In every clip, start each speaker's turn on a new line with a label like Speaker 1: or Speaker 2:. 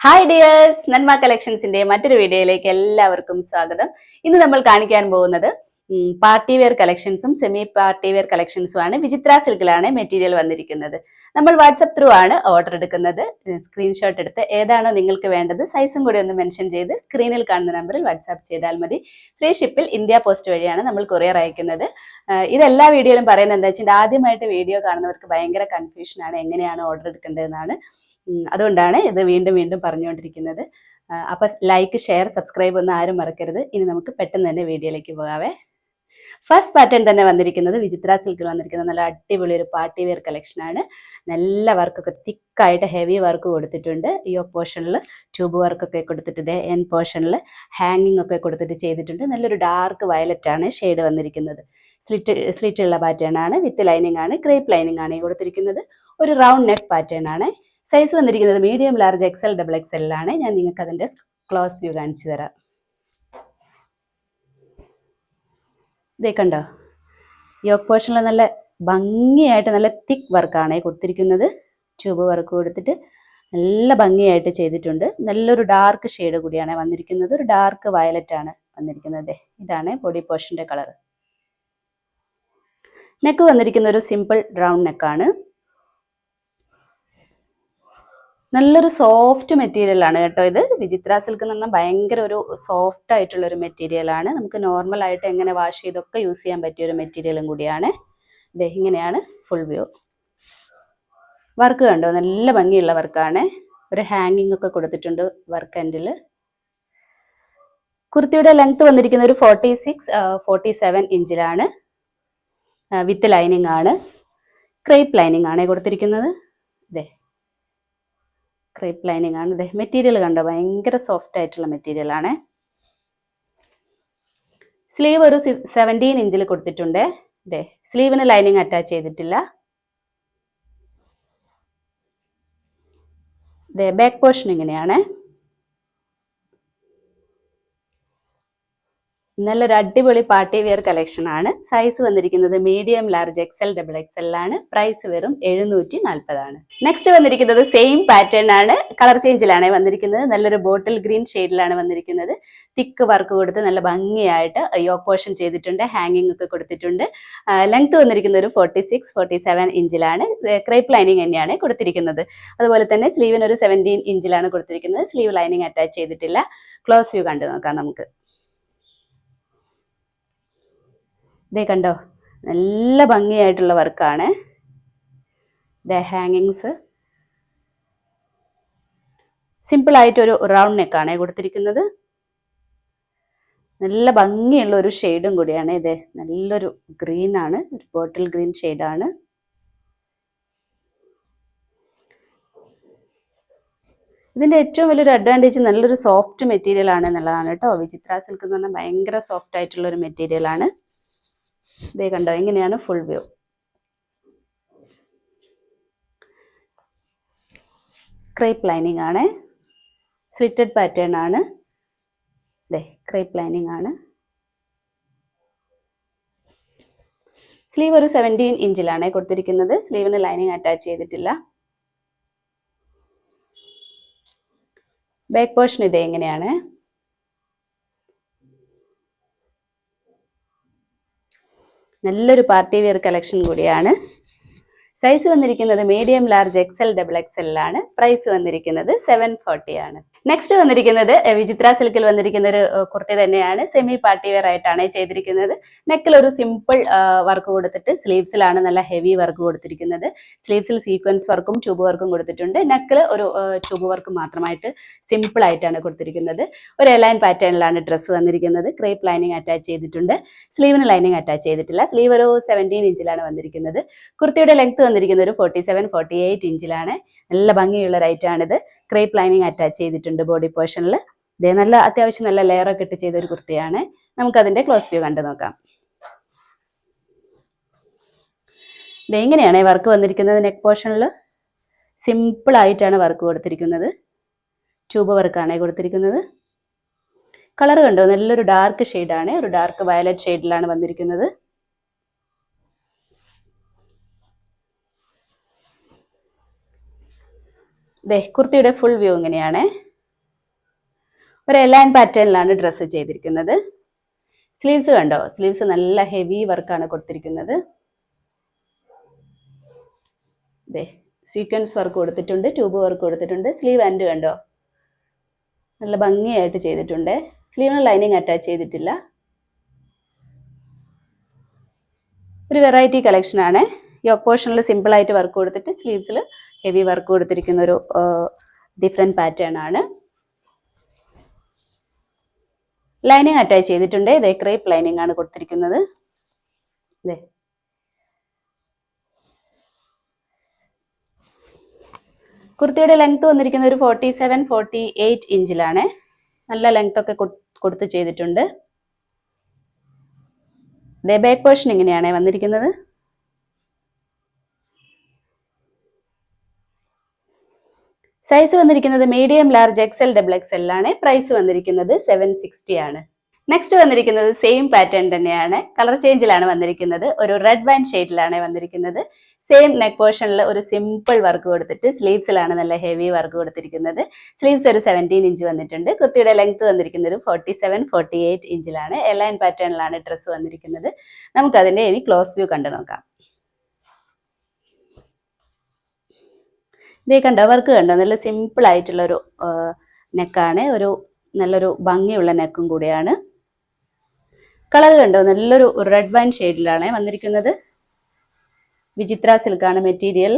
Speaker 1: Hi dears നന്മ കളക്ഷൻസിന്റെ മറ്റൊരു വീഡിയോയിലേക്ക് എല്ലാവർക്കും സ്വാഗതം. ഇന്ന് നമ്മൾ കാണിക്കാൻ പോകുന്നത് പാർട്ടി വെയർ കളക്ഷൻസും സെമി പാർട്ടി വെയർ കളക്ഷൻസും ആണ്. വിചിത്ര സിൽക്കിലാണ് മെറ്റീരിയൽ വന്നിരിക്കുന്നത്. നമ്മൾ വാട്സപ്പ് ത്രൂ ആണ് ഓർഡർ എടുക്കുന്നത്. സ്ക്രീൻഷോട്ട് എടുത്ത് ഏതാണോ നിങ്ങൾക്ക് വേണ്ടത് സൈസും കൂടി ഒന്ന് മെൻഷൻ ചെയ്ത് സ്ക്രീനിൽ കാണുന്ന നമ്പറിൽ വാട്സാപ്പ് ചെയ്താൽ മതി. ഫ്രീ ഷിപ്പിൽ ഇന്ത്യ പോസ്റ്റ് വഴിയാണ് നമ്മൾ കൊറിയർ അയക്കുന്നത്. ഇതെല്ലാ ഇത് വീഡിയോയിലും പറയുന്നത് എന്താ വെച്ചാൽ ആദ്യമായിട്ട് വീഡിയോ കാണുന്നവർക്ക് ഭയങ്കര കൺഫ്യൂഷനാണ് എങ്ങനെയാണ് ഓർഡർ എടുക്കേണ്ടതെന്നാണ്. അതുകൊണ്ടാണ് ഇത് വീണ്ടും വീണ്ടും പറഞ്ഞുകൊണ്ടിരിക്കുന്നത്. അപ്പൊ ലൈക്ക് ഷെയർ സബ്സ്ക്രൈബ് ഒന്നും ആരും മറക്കരുത്. ഇനി നമുക്ക് പെട്ടെന്ന് തന്നെ വീഡിയോയിലേക്ക് പോകാവേ. ഫസ്റ്റ് പാറ്റേൺ തന്നെ വന്നിരിക്കുന്നത് വിചിത്ര സിൽക്കിൽ വന്നിരിക്കുന്ന നല്ല അടിപൊളി ഒരു പാർട്ടി വെയർ കളക്ഷൻ ആണ്. നല്ല വർക്കൊക്കെ തിക്കായിട്ട് ഹെവി വർക്ക് കൊടുത്തിട്ടുണ്ട്. ഈ പോർഷനിൽ ട്യൂബ് വർക്കൊക്കെ കൊടുത്തിട്ട് എൻ പോർഷനിൽ ഹാങ്ങിങ് ഒക്കെ കൊടുത്തിട്ട് ചെയ്തിട്ടുണ്ട്. നല്ലൊരു ഡാർക്ക് വയലറ്റ് ആണ് ഷെയ്ഡ് വന്നിരിക്കുന്നത്. സ്ലിറ്റ് സ്ലിറ്റ് ഉള്ള പാറ്റേൺ ആണ്. വിത്ത് ലൈനിങ് ആണ്. ക്രേപ്പ് ലൈനിങ് ആണ് കൊടുത്തിരിക്കുന്നത്. ഒരു റൗണ്ട് നെക്ക് പാറ്റേൺ ആണ്. സൈസ് വന്നിരിക്കുന്നത് medium large XL double XL ആണ് ഞാൻ നിങ്ങൾക്ക് അതിന്റെ ക്ലോസ് വ്യൂ കാണിച്ചു തരാം. ഇതേ കണ്ടോ? യോക്ക് പോർഷനിൽ നല്ല ഭംഗിയായിട്ട് നല്ല തിക്ക് വർക്കാണ് കൊടുത്തിരിക്കുന്നത്. ട്യൂബ് വർക്ക് കൊടുത്തിട്ട് നല്ല ഭംഗിയായിട്ട് ചെയ്തിട്ടുണ്ട്. നല്ലൊരു ഡാർക്ക് ഷെയ്ഡ് കൂടിയാണ് വന്നിരിക്കുന്നത്. ഒരു ഡാർക്ക് വയലറ്റ് ആണ് വന്നിരിക്കുന്നത് ഇതാണ് ബോഡി പോർഷന്റെ കളർ നെക്ക് വന്നിരിക്കുന്ന ഒരു സിമ്പിൾ റൗണ്ട് നെക്കാണ് നല്ലൊരു സോഫ്റ്റ് മെറ്റീരിയലാണ് കേട്ടോ ഇത്. വിചിത്ര സിൽക്ക് എന്ന് പറഞ്ഞാൽ ഭയങ്കര ഒരു സോഫ്റ്റ് ആയിട്ടുള്ള ഒരു മെറ്റീരിയലാണ് നമുക്ക് നോർമൽ ആയിട്ട് എങ്ങനെ വാഷ് ചെയ്തൊക്കെ യൂസ് ചെയ്യാൻ പറ്റിയ ഒരു മെറ്റീരിയലും കൂടിയാണ്. ഇത് ഇങ്ങനെയാണ് ഫുൾ വ്യൂ വർക്ക് കണ്ടോ? നല്ല ഭംഗിയുള്ള വർക്കാണ് ഒരു ഹാങ്ങിങ് ഒക്കെ കൊടുത്തിട്ടുണ്ട് വർക്ക് എൻഡിൽ കുർത്തിയുടെ ലെങ്ത് വന്നിരിക്കുന്ന ഒരു ഫോർട്ടി സിക്സ് ഫോർട്ടി സെവൻ ഇഞ്ചിലാണ് വിത്ത് ലൈനിങ് ആണ്. ക്രേപ്പ് ലൈനിങ് ആണ് കൊടുത്തിരിക്കുന്നത്. ക്രേപ്പ് ലൈനിങ് ആണ്. ഇത് മെറ്റീരിയൽ കണ്ടോ? ഭയങ്കര സോഫ്റ്റ് ആയിട്ടുള്ള മെറ്റീരിയൽ ആണ്. സ്ലീവ് ഒരു സെവന്റീൻ ഇഞ്ചിൽ കൊടുത്തിട്ടുണ്ട്. ഇതേ സ്ലീവിന് ലൈനിങ് അറ്റാച്ച് ചെയ്തിട്ടില്ല. ഇതേ ബാക്ക് പോർഷൻ ഇങ്ങനെയാണ്. നല്ലൊരു അടിപൊളി പാർട്ടി വെയർ കളക്ഷൻ ആണ്. സൈസ് വന്നിരിക്കുന്നത് medium large XL double XL ആണ്. പ്രൈസ് വെറും എഴുന്നൂറ്റി നാൽപ്പതാണ് നെക്സ്റ്റ് വന്നിരിക്കുന്നത് സെയിം പാറ്റേൺ ആണ്. കളർ ചേഞ്ചിലാണ് വന്നിരിക്കുന്നത്. നല്ലൊരു ബോട്ടിൽ ഗ്രീൻ ഷെയ്ഡിലാണ് വന്നിരിക്കുന്നത്. തിക്ക് വർക്ക് കൊടുത്ത് നല്ല ഭംഗിയായിട്ട് യോക്ക് പോർഷൻ ചെയ്തിട്ടുണ്ട് ഹാങ്ങിങ് ഒക്കെ കൊടുത്തിട്ടുണ്ട്. ലെങ്ത് വന്നിരിക്കുന്നത് ഒരു ഫോർട്ടി സിക്സ് ഫോർട്ടി സെവൻ ഇഞ്ചിലാണ് ക്രേപ്പ് ലൈനിങ് തന്നെയാണ് കൊടുത്തിരിക്കുന്നത്. അതുപോലെ തന്നെ സ്ലീവിന് ഒരു സെവന്റീൻ ഇഞ്ചിലാണ് കൊടുത്തിരിക്കുന്നത്. സ്ലീവ് ലൈനിങ് അറ്റാച്ച് ചെയ്തിട്ടില്ല. ക്ലോസ് വ്യൂ കണ്ടു നോക്കാം നമുക്ക്. ഇതേ കണ്ടോ? നല്ല ഭംഗിയായിട്ടുള്ള വർക്കാണ്. ദ ഹാങ്ങിങ്സ് ഒരു റൗണ്ട് നെക്കാണ് കൊടുത്തിരിക്കുന്നത്. നല്ല ഭംഗിയുള്ള ഒരു ഷെയ്ഡും കൂടിയാണ്. ഇത് നല്ലൊരു ഗ്രീൻ ആണ്. ഒരു ബോട്ടിൽ ഗ്രീൻ ഷെയ്ഡാണ് ഇതിന്റെ ഏറ്റവും വലിയൊരു അഡ്വാന്റേജ് നല്ലൊരു സോഫ്റ്റ് മെറ്റീരിയൽ ആണ് എന്നുള്ളതാണ് കേട്ടോ. വിചിത്ര സിൽക്ക് എന്ന് പറഞ്ഞാൽ ഭയങ്കര സോഫ്റ്റ് ആയിട്ടുള്ള ഒരു മെറ്റീരിയൽ ആണ്. ഇതേ കണ്ടോ ഇങ്ങനെയാണ് ഫുൾ വ്യൂ ക്രേപ്പ് ലൈനിങ് ആണ്. സ്ലിറ്റഡ് പാറ്റേൺ ആണ്. ഇതേ ക്രേപ്പ് ലൈനിങ് ആണ്. സ്ലീവ് ഒരു സെവന്റീൻ ഇഞ്ചിലാണ് കൊടുത്തിരിക്കുന്നത്. സ്ലീവിന് ലൈനിങ് അറ്റാച്ച് ചെയ്തിട്ടില്ല. ബാക്ക് പോർഷൻ ഇതേ എങ്ങനെയാണ് നല്ലൊരു പാർട്ടി വെയർ കളക്ഷൻ കൂടിയാണ്. സൈസ് വന്നിരിക്കുന്നത് മീഡിയം ലാർജ് എക്സൽ ഡബിൾ എക്സലിലാണ് പ്രൈസ് വന്നിരിക്കുന്നത് സെവൻ ഫോർട്ടി ആണ്. നെക്സ്റ്റ് വന്നിരിക്കുന്നത് വിചിത്ര സിൽക്കിൽ വന്നിരിക്കുന്ന ഒരു കുർത്തി തന്നെയാണ്. സെമി പാർട്ടി വെയർ ആയിട്ടാണ് ചെയ്തിരിക്കുന്നത്. നെക്കിൽ ഒരു സിമ്പിൾ വർക്ക് കൊടുത്തിട്ട് സ്ലീവ്സിലാണ് നല്ല ഹെവി വർക്ക് കൊടുത്തിരിക്കുന്നത്. സ്ലീവ്സിൽ സീക്വൻസ് വർക്കും ട്യൂബ് വർക്കും കൊടുത്തിട്ടുണ്ട്. നെക്കിൽ ഒരു ട്യൂബ് വർക്ക് മാത്രമായിട്ട് സിമ്പിൾ ആയിട്ടാണ് കൊടുത്തിരിക്കുന്നത്. ഒരു എലൈൻ പാറ്റേണിലാണ് ഡ്രസ്സ് വന്നിരിക്കുന്നത്. ക്രേപ്പ് ലൈനിങ് അറ്റാച്ച് ചെയ്തിട്ടുണ്ട്. സ്ലീവിന് ലൈനിങ് അറ്റാച്ച് ചെയ്തിട്ടില്ല. സ്ലീവ് ഒരു സെവന്റീൻ ഇഞ്ചിലാണ് വന്നിരിക്കുന്നത്. കുർത്തിയുടെ ലെങ്ത് വന്നിരിക്കുന്നത് ഒരു ഫോർട്ടി സെവൻ ഫോർട്ടി എയ്റ്റ് ഇഞ്ചിലാണ് നല്ല ഭംഗിയുള്ള ആണിത്. ക്രേപ്പ് ലൈനിങ് അറ്റാച്ച് ചെയ്തിട്ടുണ്ട് ബോഡി പോർഷനിൽ ഇതേ നല്ല അത്യാവശ്യം നല്ല ലെയർ ഒക്കെ ഇട്ട് ചെയ്ത ഒരു കുർത്തിയാണ്. നമുക്ക് അതിന്റെ ക്ലോസ് വ്യൂ കണ്ടു നോക്കാം. ദേ ഇങ്ങനെയാണ് വർക്ക് വന്നിരിക്കുന്നത് നെക്ക് പോർഷനിൽ സിമ്പിൾ ആയിട്ടാണ് വർക്ക് കൊടുത്തിരിക്കുന്നത്. ട്യൂബ് വർക്കാണ് കൊടുത്തിരിക്കുന്നത്. കളർ കണ്ടോ? നല്ലൊരു ഡാർക്ക് ഷെയ്ഡാണ് ഒരു ഡാർക്ക് വയലറ്റ് ഷെയ്ഡിലാണ് വന്നിരിക്കുന്നത്. ദേ കുർത്തിയുടെ ഫുൾ വ്യൂ ഇങ്ങനെയാണ്. ഒരു എലൈൻ പാറ്റേണിലാണ് ഡ്രസ്സ് ചെയ്തിരിക്കുന്നത്. സ്ലീവ്സ് കണ്ടോ? സ്ലീവ്സ് നല്ല ഹെവി വർക്കാണ് കൊടുത്തിരിക്കുന്നത്. ദേ സീക്വൻസ് വർക്ക് കൊടുത്തിട്ടുണ്ട് ട്യൂബ് വർക്ക് കൊടുത്തിട്ടുണ്ട്. സ്ലീവ് ആൻഡ് കണ്ടോ? നല്ല ഭംഗിയായിട്ട് ചെയ്തിട്ടുണ്ട്. സ്ലീവിന് ലൈനിങ് അറ്റാച്ച് ചെയ്തിട്ടില്ല. ഒരു വെറൈറ്റി കളക്ഷനാണ് യോക്ക് പോർഷനിൽ സിമ്പിൾ ആയിട്ട് വർക്ക് കൊടുത്തിട്ട് സ്ലീവ്സിൽ ഹെവി വർക്ക് കൊടുത്തിരിക്കുന്ന ഒരു ഡിഫറെന്റ് പാറ്റേൺ ആണ്. ലൈനിങ് അറ്റാച്ച് ചെയ്തിട്ടുണ്ട്. ഇതേ ക്രേപ്പ് ലൈനിങ് ആണ് കൊടുത്തിരിക്കുന്നത്. കുർത്തിയുടെ ലെങ്ത് വന്നിരിക്കുന്ന ഒരു ഫോർട്ടി സെവൻ ഫോർട്ടി എയ്റ്റ് ഇഞ്ചിലാണ് നല്ല ലെങ്ത് ഒക്കെ കൊടു- കൊടുത്ത് ചെയ്തിട്ടുണ്ട്. ബാക്ക് പോർഷൻ ഇങ്ങനെയാണ് വന്നിരിക്കുന്നത്. സൈസ് വന്നിരിക്കുന്നത് medium large XL double XL ആണ്. പ്രൈസ് വന്നിരിക്കുന്നത് സെവൻ സിക്സ്റ്റി ആണ്. നെക്സ്റ്റ് വന്നിരിക്കുന്നത് സെയിം പാറ്റേൺ തന്നെയാണ്. കളർ ചേഞ്ചിലാണ് വന്നിരിക്കുന്നത്. ഒരു റെഡ് വൈൻ ഷെയ്ഡിലാണ് വന്നിരിക്കുന്നത്. സെയിം നെക്ക് പോർഷനിൽ ഒരു സിമ്പിൾ വർക്ക് കൊടുത്തിട്ട് സ്ലീവ്സിലാണ് നല്ല ഹെവി വർക്ക് കൊടുത്തിരിക്കുന്നത്. സ്ലീവ്സ് ഒരു സെവന്റീൻ ഇഞ്ച് വന്നിട്ടുണ്ട്. കുർത്തിയുടെ ലെങ്ത് വന്നിരിക്കുന്നത് ഫോർട്ടി സെവൻ ഫോർട്ടി എയ്റ്റ് ഇഞ്ചിലാണ് എലൈൻ പാറ്റേണിലാണ് ഡ്രസ്സ് വന്നിരിക്കുന്നത്. നമുക്കതിന്റെ ഇനി ക്ലോസ് വ്യൂ കണ്ടു നോക്കാം ഇതേ കണ്ടോ? വർക്ക് കണ്ടോ? നല്ല സിമ്പിൾ ആയിട്ടുള്ള ഒരു നെക്കാണ്. ഒരു നല്ലൊരു ഭംഗിയുള്ള നെക്കും കൂടിയാണ്. കളർ കണ്ടോ? നല്ലൊരു റെഡ് വൈൻ ഷെയ്ഡിലാണ് വന്നിരിക്കുന്നത്. വിചിത്ര സിൽക്കാണ് മെറ്റീരിയൽ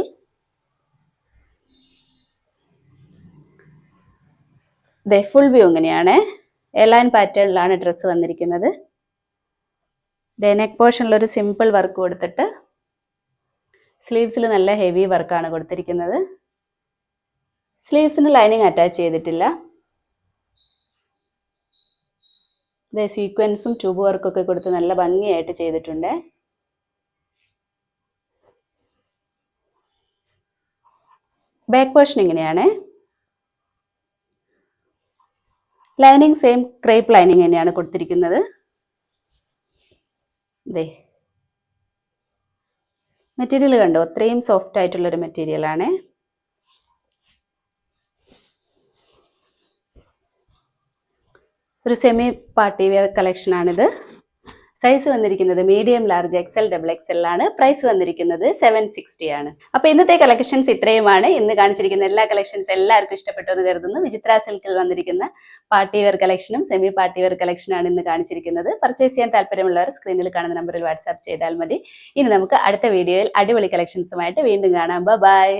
Speaker 1: ദേ ഫുൾ വ്യൂ ഇങ്ങനെയാണ്. എലൈൻ പാറ്റേണിലാണ് ഡ്രസ്സ് വന്നിരിക്കുന്നത്. ദേ നെക്ക് പോർഷനിൽ ഒരു സിമ്പിൾ വർക്ക് കൊടുത്തിട്ട് സ്ലീവ്സിൽ നല്ല ഹെവി വർക്കാണ് കൊടുത്തിരിക്കുന്നത്. സ്ലീവ്സിന് ലൈനിങ് അറ്റാച്ച് ചെയ്തിട്ടില്ല. ഇതേ സീക്വൻസും ട്യൂബ് വർക്കൊക്കെ കൊടുത്ത് നല്ല ഭംഗിയായിട്ട് ചെയ്തിട്ടുണ്ട്. ബാക്ക് പോർഷൻ ഇങ്ങനെയാണ്. ലൈനിങ് സെയിം ക്രേപ്പ് ലൈനിങ് തന്നെയാണ് കൊടുത്തിരിക്കുന്നത്. ഇതേ മെറ്റീരിയൽ കണ്ടോ? അത്രയും സോഫ്റ്റ് ആയിട്ടുള്ളൊരു മെറ്റീരിയൽ ഒരു സെമി പാർട്ടി വെയർ കളക്ഷൻ ആണിത്. സൈസ് വന്നിരിക്കുന്നത് medium large XL double XL ആണ്. പ്രൈസ് വന്നിരിക്കുന്നത് സെവൻ സിക്സ്റ്റി ആണ്. അപ്പൊ ഇന്നത്തെ കളക്ഷൻസ് ഇത്രയുമാണ്. ഇന്ന് കാണിച്ചിരിക്കുന്ന എല്ലാ കളക്ഷൻസ് എല്ലാവർക്കും ഇഷ്ടപ്പെട്ടു എന്ന് കരുതുന്നു. വിചിത്ര സിൽക്കിൽ വന്നിരിക്കുന്ന പാർട്ടി വെയർ കളക്ഷനും സെമി പാർട്ടി വെയർ കളക്ഷനാണ് ഇന്ന് കാണിച്ചിരിക്കുന്നത്. പർച്ചേസ് ചെയ്യാൻ താല്പര്യമുള്ളവർ സ്ക്രീനിൽ കാണുന്ന നമ്പറിൽ വാട്സാപ്പ് ചെയ്താൽ മതി. ഇനി നമുക്ക് അടുത്ത വീഡിയോയിൽ അടിപൊളി കളക്ഷൻസുമായിട്ട് വീണ്ടും കാണാം. ബൈ